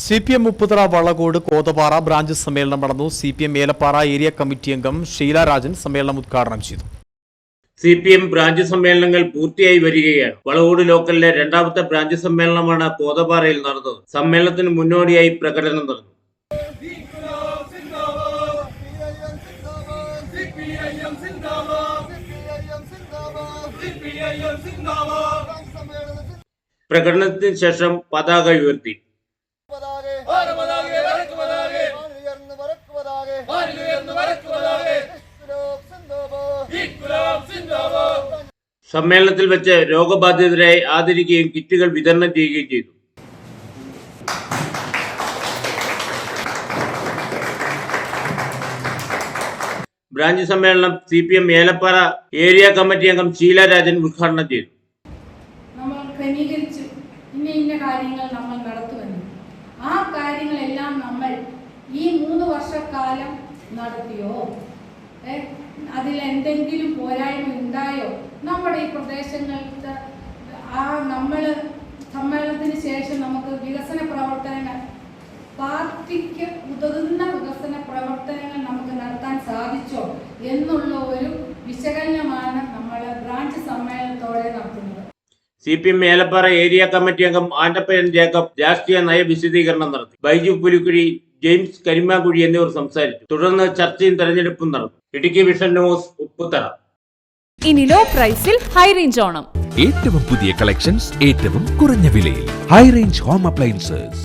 C P M Mupputhara Vallakode Kothapara branch സമ്മേളനം നടന്നു. C P M Elappara area committee അംഗം ഷീല രാജൻ സമ്മേളനം ഉദ്ഘാടനം ചെയ്തു. സി പി എം ബ്രാഞ്ച് സമ്മേളനങ്ങൾ പൂർത്തിയായി വരികയാണ്. വളവോട് ലോക്കലിലെ രണ്ടാമത്തെ ബ്രാഞ്ച് സമ്മേളനമാണ് കോതപാറയിൽ നടന്നത്. സമ്മേളനത്തിന് മുന്നോടിയായി പ്രകടനം നടന്നു. പ്രകടനത്തിന് ശേഷം പതാക ഉയർത്തി. സമ്മേളനത്തിൽ വെച്ച് രോഗബാധിതരായി ആദരിക്കുകയും കിറ്റുകൾ വിതരണം ചെയ്യുകയും ചെയ്തു. ബ്രാഞ്ച് സമ്മേളനം C P M Elappara area committee അംഗം ഷീല രാജൻ ഉദ്ഘാടനം ചെയ്തു. നമ്മൾ ക്രമീകരിച്ചു. ഇന്ന ഇന്ന കാര്യങ്ങൾ നമ്മൾ നടത്തുമെന്ന് ആ കാര്യങ്ങളെല്ലാം നമ്മൾ ഈ മൂന്ന് വർഷക്കാലം നടത്തിയോ? അതിൽ എന്തെങ്കിലും പോരായ്മ ഉണ്ടായോ? നമ്മുടെ ഈ പ്രദേശങ്ങൾക്ക് ആ നമ്മൾ സമ്മേളനത്തിന് ശേഷം നമുക്ക് വികസന പ്രവർത്തനങ്ങൾ പാർട്ടിക്ക് ഉതകുന്ന വികസന പ്രവർത്തനങ്ങൾ നമുക്ക് നടത്താൻ സാധിച്ചോ എന്നുള്ള ഒരു വിശകലനമാണ് നമ്മൾ ബ്രാഞ്ച് സമ്മേളനത്തോടെ നടത്തുന്നത്. C P M Elappara area committee അംഗം ആൻഡപ്പയൻ ജേക്കബ് രാഷ്ട്രീയ നയ വിശദീകരണം നടത്തി. ബൈജു പുലിക്കുഴി ജെയിംസ് കരിമാക്കുഴി എന്നിവർ സംസാരിച്ചു. തുടർന്ന് ചർച്ചയും തെരഞ്ഞെടുപ്പും നടന്നു. ഇടുക്കി വിഷൻ ന്യൂസ് ഉപ്പുത്തറ ഇനി ലോ പ്രൈസിൽ ഹൈ റേഞ്ച് ഓണം. ഏറ്റവും പുതിയ കളക്ഷൻസ് ഏറ്റവും കുറഞ്ഞ വിലയിൽ. High range home appliances